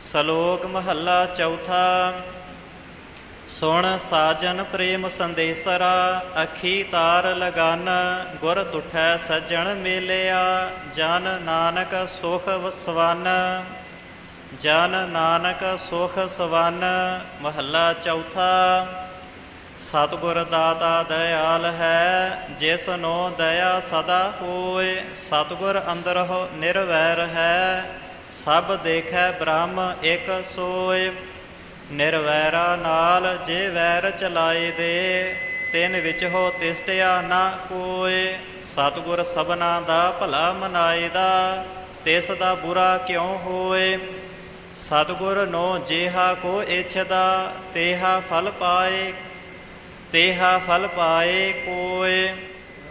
ਸ਼ਲੋਕ ਮਹੱਲਾ ਚੌਥਾ। ਸੁਣ ਸਾਜਨ ਪ੍ਰੇਮ ਸੰਦੇਸਰਾ, ਅਖੀ ਤਾਰ ਲਗਨ, ਗੁਰ ਤੁਠੈ ਸੱਜਣ ਮੇਲਿਆ, ਜਨ ਨਾਨਕ ਸੁਖ ਸਵਨ। ਜਨ ਨਾਨਕ ਸੁਖ ਸਵਨ, ਮਹੱਲਾ ਚੌਥਾ। ਸਤਿਗੁਰ ਦਾਤਾ ਦਇਆਲ ਹੈ, ਜਿਸ ਨੂੰ ਦਇਆ ਸਦਾ ਹੋਏ। ਸਤਿਗੁਰ ਅੰਦਰਹੁ ਨਿਰਵੈਰ ਹੈ ਸਭ ਦੇਖੈ ਬ੍ਰਹਮ ਇਕ ਸੋਏ ਨਿਰਵੈਰਾ ਨਾਲ ਜੇ ਵੈਰ ਚਲਾਏ ਦੇ, ਤਿਨ ਵਿੱਚ ਹੋ ਤਿਸਟਿਆ ਨਾ ਕੋਏ ਸਤਿਗੁਰ ਸਭਨਾ ਦਾ ਭਲਾ ਮਨਾਏਦਾ ਤਿਸ ਦਾ ਬੁਰਾ ਕਿਉ ਹੋਏ ਸਤਿਗੁਰ ਨੋ ਜੇਹਾ ਕੋ ਇਛਦਾ, ਤੇਹਾ ਫਲ ਪਾਏ, ਤੇਹਾ ਫਲ ਪਾਏ ਕੋਏ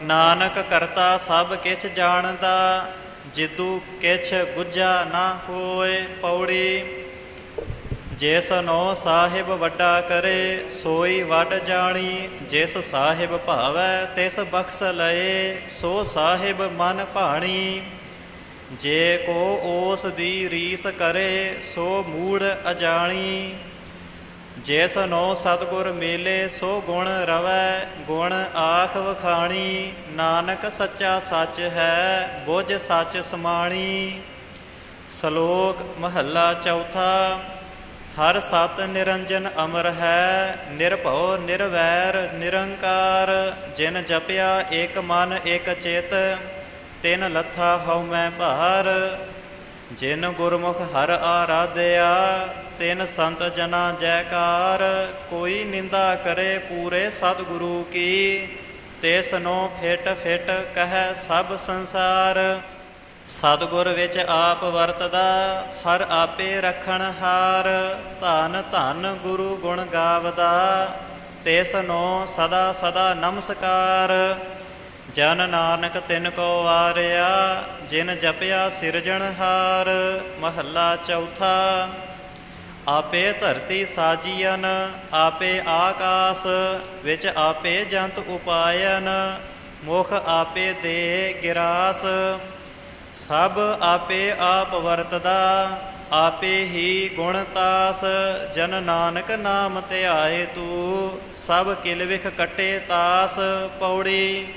ਨਾਨਕ ਕਰਤਾ ਸਭ ਕਿਛ ਜਾਣਦਾ ਜਿਦੂ ਕਿਛ ਗੁੱਜਾ ਨਾ ਹੋਏ ਪੌੜੀ, ਜਿਸ ਨੋ ਸਾਹਿਬ ਵੱਡਾ ਕਰੇ, ਸੋਈ ਵੱਡ ਜਾਣੀ, ਜਿਸ ਸਾਹਿਬ ਭਾਵੈ ਤਿਸ ਬਖਸ਼ ਲਏ, ਸੋ ਸਾਹਿਬ ਮਨ ਭਾਣੀ। ਜੇ ਕੋ ਉਸ ਦੀ ਰੀਸ ਕਰੇ, ਸੋ ਮੂੜ ਅਜਾਣੀ। ਜਿਸ ਨੋ ਸਤਗੁਰ ਮੇਲੇ ਸੋ ਗੁਣ ਰਵੈ, ਗੁਣ ਆਖ ਵਖਾਣੀ, ਨਾਨਕ ਸੱਚਾ ਸੱਚ ਹੈ, ਬੁਝ ਸੱਚ ਸਮਾਣੀ। ਸ਼ਲੋਕ ਮਹੱਲਾ ਚੌਥਾ, ਹਰ ਸਤ ਨਿਰੰਜਨ ਅਮਰ ਹੈ, ਨਿਰਭਉ, ਨਿਰਵੈਰ, ਨਿਰੰਕਾਰ। ਜਿਨ ਜਪਿਆ ਏਕ ਮਨ ਏਕ ਚੇਤ, ਤਿਨ ਲੱਥਾ ਹਉ ਮੈਂ ਭਾਰ। ਜਿਨ ਗੁਰਮੁਖ ਹਰ ਆਰਾਧਿਆ, ਤਿਨ ਸੰਤ ਜਨਾ ਜੈਕਾਰ, ਕੋਈ ਨਿੰਦਾ ਕਰੇ ਪੂਰੇ ਸਤਿਗੁਰੂ ਕੀ। ਤਿਸ ਨੂੰ ਫਿਟ ਫਿਟ ਕਹੈ ਸਭ ਸੰਸਾਰ। ਸਤਿਗੁਰ ਵਿੱਚ ਆਪ ਵਰਤਦਾ, ਹਰ ਆਪੇ ਰਖਣ ਹਾਰ। ਧਨ ਧਨ ਗੁਰੂ ਗੁਣ ਗਾਵਦਾ, ਤਿਸ ਨੂੰ ਸਦਾ ਸਦਾ ਨਮਸਕਾਰ। ਜਨ ਨਾਨਕ ਤਿਨ ਕੋ ਵਾਰਿਆ ਜਿਨ ਜਪਿਆ ਸਿਰਜਣਹਾਰ ਮਹੱਲਾ ਚੌਥਾ। ਆਪੇ ਧਰਤੀ ਸਾਜੀਨ ਆਪੇ ਆਕਾਸ, ਵਿੱਚ ਆਪੇ ਜੰਤ ਉਪਾਇਨ ਮੁਖ ਆਪੇ ਦੇ ਗਿਰਾਸ। ਸਭ ਆਪੇ ਆਪ ਵਰਤਦਾ, ਆਪੇ ਹੀ ਗੁਣ ਤਾਸ। ਜਨ ਨਾਨਕ ਨਾਮ ਧਿਆਏ ਤੂੰ, ਸਭ ਕਿਲ ਵਿਖ ਕਟੇ ਤਾਸ। ਪੌੜੀ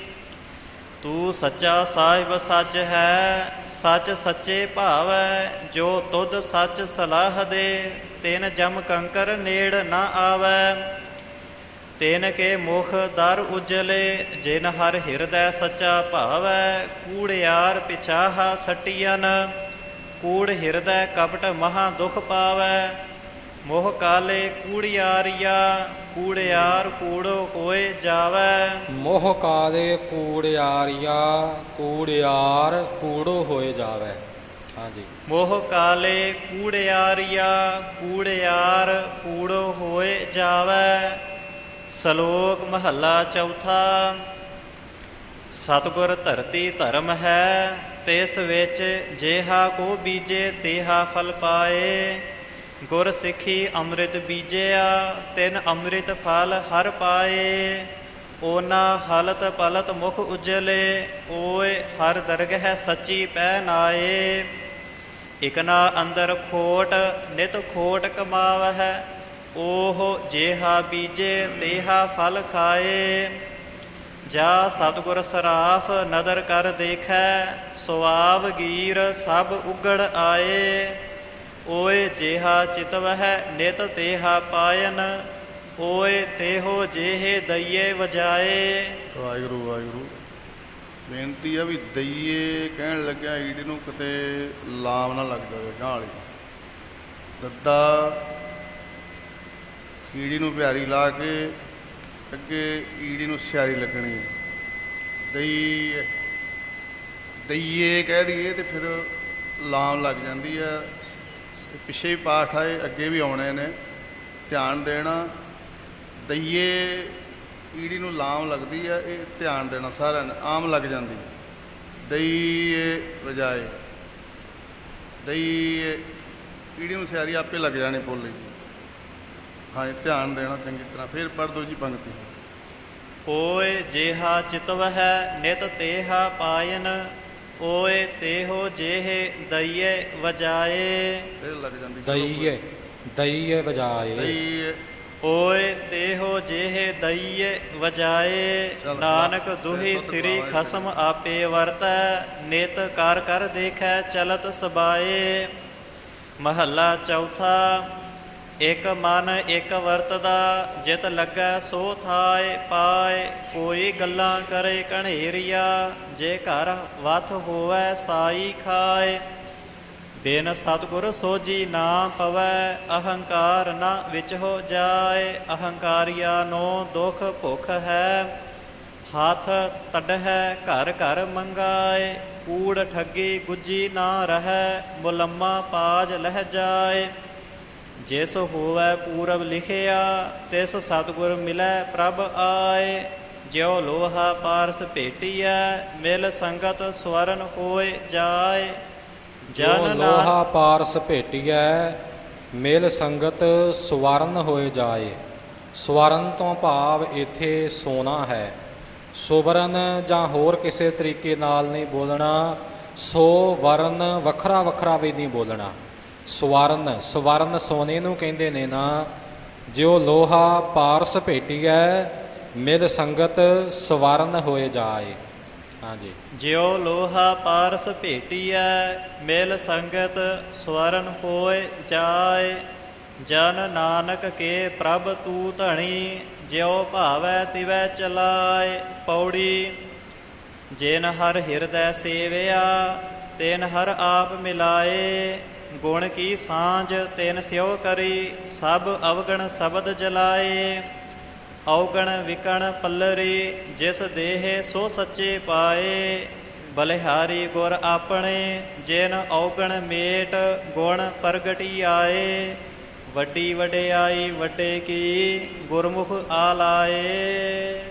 ਤੂੰ ਸੱਚਾ ਸਾਹਿਬ ਸੱਚ ਹੈ, ਸੱਚ ਸੱਚੇ ਭਾਵੈ, ਜੋ ਤੁਧ ਸੱਚ ਸਲਾਹ ਦੇ, ਤਿਨ ਜਮ ਕੰਕਰ ਨੇੜ ਨਾ ਆਵੈ। ਤਿਨ ਕੇ ਮੁਖ ਦਰ ਉਜਲੇ, ਜਿਨ ਹਰ ਹਿਰਦੈ ਸੱਚਾ ਭਾਵੈ ਕੂੜਿਆਰ ਪਿਛਾਹਾ ਸਟੀਨ ਕੂੜ ਹਿਰਦੈ ਕਪਟ ਮਹਾ ਦੁਖ ਪਾਵੈ, ਮੋਹ ਕਾਲੇ ਕੂੜਿਆਰੀਆ ਕੂੜਿਆਰ ਕੂੜੋ ਹੋਏ ਜਾਵੈ। ਮੋਹ ਕਾਲੇ ਕੂੜਿਆਰੀਆ ਕੂੜਿਆਰ ਕੂੜੋ ਹੋਏ ਜਾਵੇ। ਹਾਂਜੀ। ਮੋਹ ਕਾਲੇ ਕੂੜਿਆਰੀਆ ਕੂੜਿਆਰ ਕੂੜੋ ਹੋਏ ਜਾਵੈ। ਸ਼ਲੋਕ ਮਹੱਲਾ ਚੌਥਾ ਸਤਿਗੁਰ ਧਰਤੀ ਧਰਮ ਹੈ ਤਿਸ ਵਿੱਚ ਜੇਹਾ ਕੋ ਬੀਜੇ ਤੇਹਾ ਫਲ ਪਾਏ। ਗੁਰ ਸਿੱਖੀ ਅੰਮ੍ਰਿਤ ਬੀਜਿਆ, ਤਿਨ ਅੰਮ੍ਰਿਤ ਫਲ ਹਰ ਪਾਏ, ਓਨਾ ਹਲਤ ਪਲਤ ਮੁਖ ਉਜਲੇ, ਓਏ ਹਰ ਦਰਗਹਿ ਸੱਚੀ ਪੈ ਨਾਏ। ਇਕਨਾ ਅੰਦਰ ਖੋਟ, ਨਿਤ ਖੋਟ ਕਮਾਵਹਿ, ਓਹ ਜੇਹਾ ਬੀਜੇ, ਤੇਹਾ ਫਲ ਖਾਏ। ਜਾ ਸਤਿਗੁਰ ਸਰਾਫ ਨਦਰ ਕਰ ਦੇਖੈ, ਸੁਆਵ ਗੀਰ ਸਭ ਉਗੜ ਆਏ। ਓਏ ਜੇਹਾ ਚਿਤਵਹਿ ਨਿਤ ਤੇਹਾ ਪਾਇਨ, ਓਏ ਤੇਹੋ ਜਿਹੇ ਦਈਏ ਵਜਾਏ। ਵਾਹਿਗੁਰੂ ਵਾਹਿਗੁਰੂ। ਬੇਨਤੀ ਆ ਵੀ ਦਈਏ ਕਹਿਣ ਲੱਗਿਆ ਈੜੀ ਨੂੰ ਕਿਤੇ ਲਾਮ ਨਾ ਲੱਗ ਜਾਵੇ ਗਾਂ ਵਾਲੀ। ਦੱਦਾ ਈੜੀ ਨੂੰ ਪਿਆਰੀ ਲਾ ਕੇ ਅੱਗੇ ਈੜੀ ਨੂੰ ਸਿਆਰੀ ਲੱਗਣੀ ਦਈ ਦਈਏ ਕਹਿ ਦਈਏ ਤੇ ਫਿਰ ਲਾਮ ਲੱਗ ਜਾਂਦੀ ਆ। ਪਿੱਛੇ ਵੀ ਪਾਠ ਆਏ, ਅੱਗੇ ਵੀ ਆਉਣੇ ਨੇ। ਧਿਆਨ ਦੇਣਾ, ਦਈਏ, ਈੜੀ ਨੂੰ ਲਾਮ ਲੱਗਦੀ ਹੈ ਇਹ ਧਿਆਨ ਦੇਣਾ ਸਾਰਿਆਂ ਨੇ, ਆਮ ਲੱਗ ਜਾਂਦੀ। ਦਈਏ ਵਜਾਏ, ਦਈਏ, ਈੜੀ ਨੂੰ ਸਿਆਰੀ ਆਪੇ ਲੱਗ ਜਾਣੀ ਬੋਲੀ ਹਾਂ, ਇਹ ਧਿਆਨ ਦੇਣਾ ਚੰਗੀ ਤਰ੍ਹਾਂ, ਫਿਰ ਪੜ੍ਹ ਦੋ ਜੀ ਪੰਕਤੀ। ਓਏ ਜੇਹਾ ਚਿਤਵ ਹੈ ਨਿਤ ਤੇਹਾ ਪਾਇਨ ਓਏ ਤੇਹੋ ਜਿਹੇ ਦਈਏ ਵਜਾਏ। ਫਿਰ ਲੱਗ ਜਾਂਦੀ ਦਈਏ ਦਈਏ ਵਜਾਏ। ਦਈਏ। ਓਏ ਤੇਹੋ ਜਿਹੇ ਦਈਏ ਵਜਾਏ। ਚੱਲ, ਨਾਨਕ ਦੁਹੀ ਸ੍ਰੀ। ਖਸਮ ਆਪੇ ਵਰਤੈ ਨਿਤ ਕਰ ਕਰ ਦੇਖੈ ਚਲਤ ਸਬਾਏ। ਮਹੱਲਾ ਚੌਥਾ ਇਕ ਮਨ, ਇਕ ਵਰਤਦਾ, ਜਿਤ ਲੱਗੈ ਸੋ ਥਾਏ ਪਾਏ। ਕੋਈ ਗੱਲਾਂ ਕਰੇ ਕਣੇਰੀਆ ਜੇ ਘਰ ਵਥ ਹੋਵੈ ਸਾਈ ਖਾਏ। ਬਿਨ ਸਤਿਗੁਰ ਸੋਜੀ ਨਾ ਪਵੈ, ਅਹੰਕਾਰ ਨਾ ਵਿੱਚ ਹੋ ਜਾਏ। ਅਹੰਕਾਰੀਆ ਨੂੰ ਦੁਖ ਭੁਖ ਹੈ, ਹੱਥ ਤੜਹਿ ਘਰ ਘਰ ਮੰਗਾਏ। ਕੂੜ ਠੱਗੀ ਗੁੱਜੀ ਨਾ ਰਹੈ, ਮੁਲੰਮਾ ਪਾਜ ਲਹਿ ਜਾਏ। ਜਿਸ ਹੋਵੈ ਪੂਰਬ ਲਿਖਿਆ ਤਿਸ ਸਤਿਗੁਰ ਮਿਲੈ ਪ੍ਰਭ ਆਏ। ਜਿਉ ਲੋਹਾ ਪਾਰਸ ਭੇਟੀਐ ਮਿਲ ਸੰਗਤ ਸਵਰਨ ਹੋਏ ਜਾਏ। ਜਨ ਲੋਹਾ ਪਾਰਸ ਭੇਟੀਐ ਮੇਲ ਸੰਗਤ ਸਵਰਨ ਹੋਏ ਜਾਏ। ਸਵਰਨ ਤੋਂ ਭਾਵ ਇਥੇ ਸੋਨਾ ਹੈ। ਸੁਵਰਨ ਜਾਂ ਹੋਰ ਕਿਸੇ ਤਰੀਕੇ ਨਾਲ ਨਹੀਂ ਬੋਲਣਾ ਸੋ ਵਰਨ ਵੱਖਰਾ ਵੱਖਰਾ ਵੀ ਨਹੀਂ ਬੋਲਣਾ। ਸਵਰਨ ਸਵਰਨ ਸੋਨੇ ਨੂੰ ਕਹਿੰਦੇ ਨੇ ਨਾ, ਜਿਉ ਲੋਹਾ ਪਾਰਸ ਭੇਟੀਐ, ਮਿਲ ਸੰਗਤ ਸਵਰਨ ਹੋਏ ਜਾਏ। ਹਾਂਜੀ। ਜਿਉ ਲੋਹਾ ਪਾਰਸ ਭੇਟੀਐ, ਮਿਲ ਸੰਗਤ ਸਵਰਨ ਹੋਏ ਜਾਏ। ਜਨ ਨਾਨਕ ਕੇ ਪ੍ਰਭ ਤੂ ਧਣੀ, ਜਿਉ ਭਾਵੈ ਤਿਵੈ ਚਲਾਏ ਪੌੜੀ। ਜਿਨ ਹਰ ਹਿਰਦੈ ਸੇਵਿਆ, ਤਿਨ ਹਰ ਆਪ ਮਿਲਾਏ। ਗੁਣ ਕੀ ਸਾਂਝ ਤੈਨ ਸਿਉ ਕਰੀ, ਸਭ ਅਵਗਣ ਸ਼ਬਦ ਜਲਾਏ। ਔਗਣ ਵਿਕਣ ਪੱਲਰੀ, ਜਿਸ ਦੇਹ ਸੋ ਸੱਚੇ ਪਾਏ। ਬਲਿਹਾਰੀ ਗੁਰ ਆਪਣੇ, ਜਿਨ ਔਗਣ ਮੇਟ ਗੁਣ ਪ੍ਰਗਟੀ ਆਏ। ਵੱਡੀ ਵਡਿਆਈ ਵੱਡੇ ਕੀ, ਗੁਰਮੁਖ ਆਲਾਏ।